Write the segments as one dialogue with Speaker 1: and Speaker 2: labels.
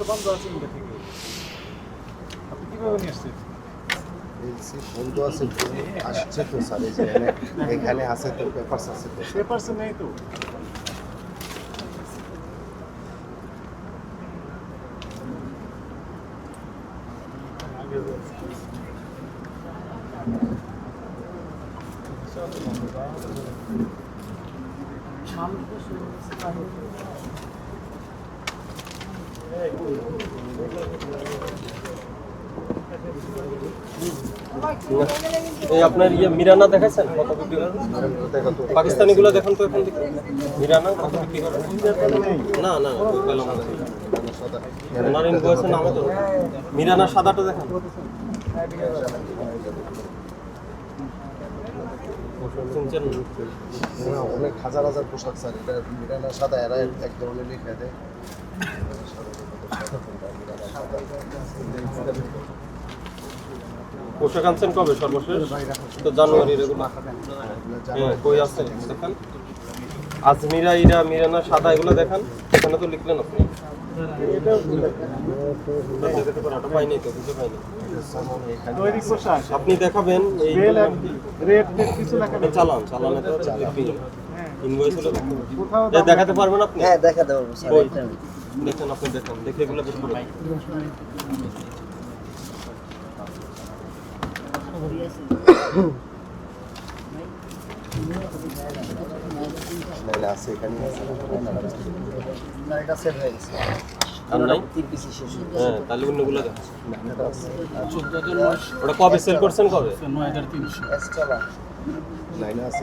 Speaker 1: তো বন্ধ আছে ইন্ডিয়া থেকে। আপনি কীভাবে নিয়ে আসছেন?
Speaker 2: বলছি বন্ধু আছে আসছে তো স্যার এই যে এখানে- আছে তো পেপারস আছে তো।
Speaker 1: পেপারস নেই তো।
Speaker 3: এই আপনার ইয়ে মিরানা দেখাচ্ছেন কত বিক্রি করেন? পাকিস্তানি গুলো দেখুন তো এখন মিরানা, কত না না ওই পেলাম ওনার ইনভয়েসের নামে তো মিরানা সাদাটা দেখেন।
Speaker 2: অনেক হাজার হাজার পোশাক, স্যার। এটা মিরানা সাদা, এরা এক ধরনের লিখে দেয়।
Speaker 3: পোশাক আনছেন কবে সর্বশেষ? তো জানুয়ারির এগুলো হ্যাঁ কই আছে? দেখেন। আজমিরা ইরা মিরানা সাদা এগুলো দেখান। এখানে তো লিখলেন আপনি। আপনি দেখাবেন চালান চালানে তো? ইনভয়েস দেখাতে পারবেন আপনি?
Speaker 4: হ্যাঁ দেখাতে পারব
Speaker 3: দেখেন আপনি দেখেন দেখে এগুলো বের করে
Speaker 2: আছে এখানে আছে
Speaker 4: না এটা সেভ হয়ে
Speaker 3: কবে সেল করছেন কবে?
Speaker 4: এক্সট্রা না
Speaker 2: লাইনে আছে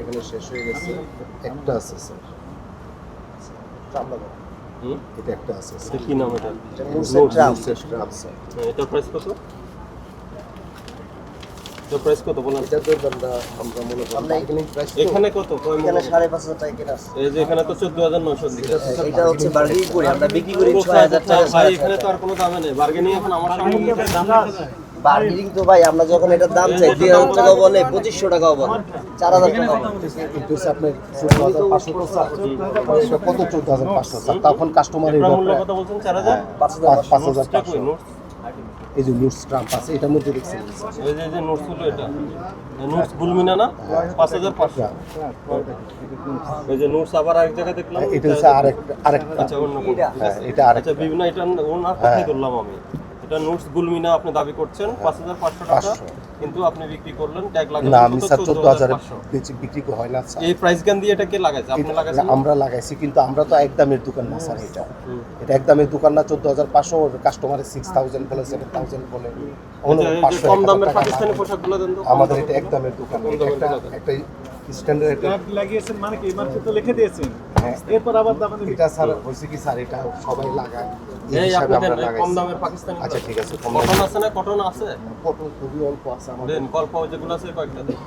Speaker 2: এখানে শেষ হয়ে গেছে। একটা আছে স্যার। এটা একটা আছে
Speaker 3: কি নাম এটা?
Speaker 4: এটা
Speaker 2: স্যার।
Speaker 3: হ্যাঁ, প্রাইস কত? এটার প্রাইস কত বলেন
Speaker 2: এটা তো আমরা আমরা মনে করি।
Speaker 4: আমরা
Speaker 2: বার্গেনিং প্রাইস
Speaker 3: এখানে কত? কয়
Speaker 4: এখানে
Speaker 3: মূল্য?
Speaker 4: সাড়ে পাঁচ হাজার টাকা কেনা
Speaker 3: এই যে এখানে তো চোদ্দ হাজার নয়শো দিকে
Speaker 4: এটা হচ্ছে বার্গেনিং করি। আমরা বিক্রি করি ছয়
Speaker 3: কোথায়
Speaker 4: হাজার
Speaker 3: কোথায়?
Speaker 4: টাকা।
Speaker 3: ভাই এখানে তো আর কোনো দামে নেই। বার্গেনিং এখন আমার সামনে
Speaker 4: বার্গেনিং তো ভাই আমরা যখন এটার দাম চাই দুই হাজার টাকা বলে পঁচিশশো টাকাও বলে। চার হাজার টাকা বলে।
Speaker 2: কিন্তু আপনার চোদ্দ হাজার পাঁচশো। তো স্যার এটা কত চোদ্দ হাজার পাঁচশো স্যার তখন কাস্টমারের
Speaker 3: কত বলছেন চার হাজার?
Speaker 4: পাঁচ হাজার
Speaker 2: এই যে নোটস ট্রাম্প আছে এটার মধ্যে দেখছেন?
Speaker 3: এই যে যে নোটস হলো এটা। নোটস গুলমিনা না? পাঁচ হাজার পাঁচশো। এই যে নোটস আবার আরেক জায়গায় দেখলাম।
Speaker 2: এটা হচ্ছে আরেকটা আরেকটা।
Speaker 3: আচ্ছা অন্য
Speaker 2: হ্যাঁ এটা আরেকটা।
Speaker 3: আচ্ছা বিভিন্ন এটা ওনার কথাই ধরলাম আমি। এটা নোটস গুলমিনা আপনি দাবি করছেন পাঁচ হাজার পাঁচশো টাকা। কিন্তু আপনি বিক্রি করলেন ট্যাগ লাগালেন
Speaker 2: না আমি স্যার চোদ্দ হাজার
Speaker 3: 14,500
Speaker 2: বিক্রি হয় না স্যার।
Speaker 3: এই প্রাইস গান দিয়ে এটা কে লাগাইছে? আপনি লাগাইছেন
Speaker 2: আমরা লাগাইছি কিন্তু আমরা তো একদমের দোকান না স্যার এটা। এটা একদমের দোকান না চোদ্দ হাজার পাঁচশো কাস্টমারের সিক্স থাউজেন্ড বলে সেভেন থাউজেন্ড বলে।
Speaker 3: আচ্ছা, কম দামের পাকিস্তানি পোশাকগুলো দেন
Speaker 2: আমাদের এটা একদমের দোকান
Speaker 3: দামের
Speaker 2: একটা স্ট্যান্ডার্ড একটা
Speaker 1: লাগিয়েছেন মানে কি? মার্কেট তো লিখে দিয়েছেন।
Speaker 2: হ্যাঁ।
Speaker 1: এরপর আবার দাম
Speaker 2: এটা স্যার হইছে কি স্যার এটা সবাই লাগায়। এই
Speaker 3: কম দামে পাকিস্তানি
Speaker 2: আচ্ছা ঠিক আছে কম
Speaker 3: কটন আছে না কটন আছে?
Speaker 2: ফটো খুবই অল্প আছে আমাদের।
Speaker 3: অল্প যেগুলো আছে কয়েকটা দেন।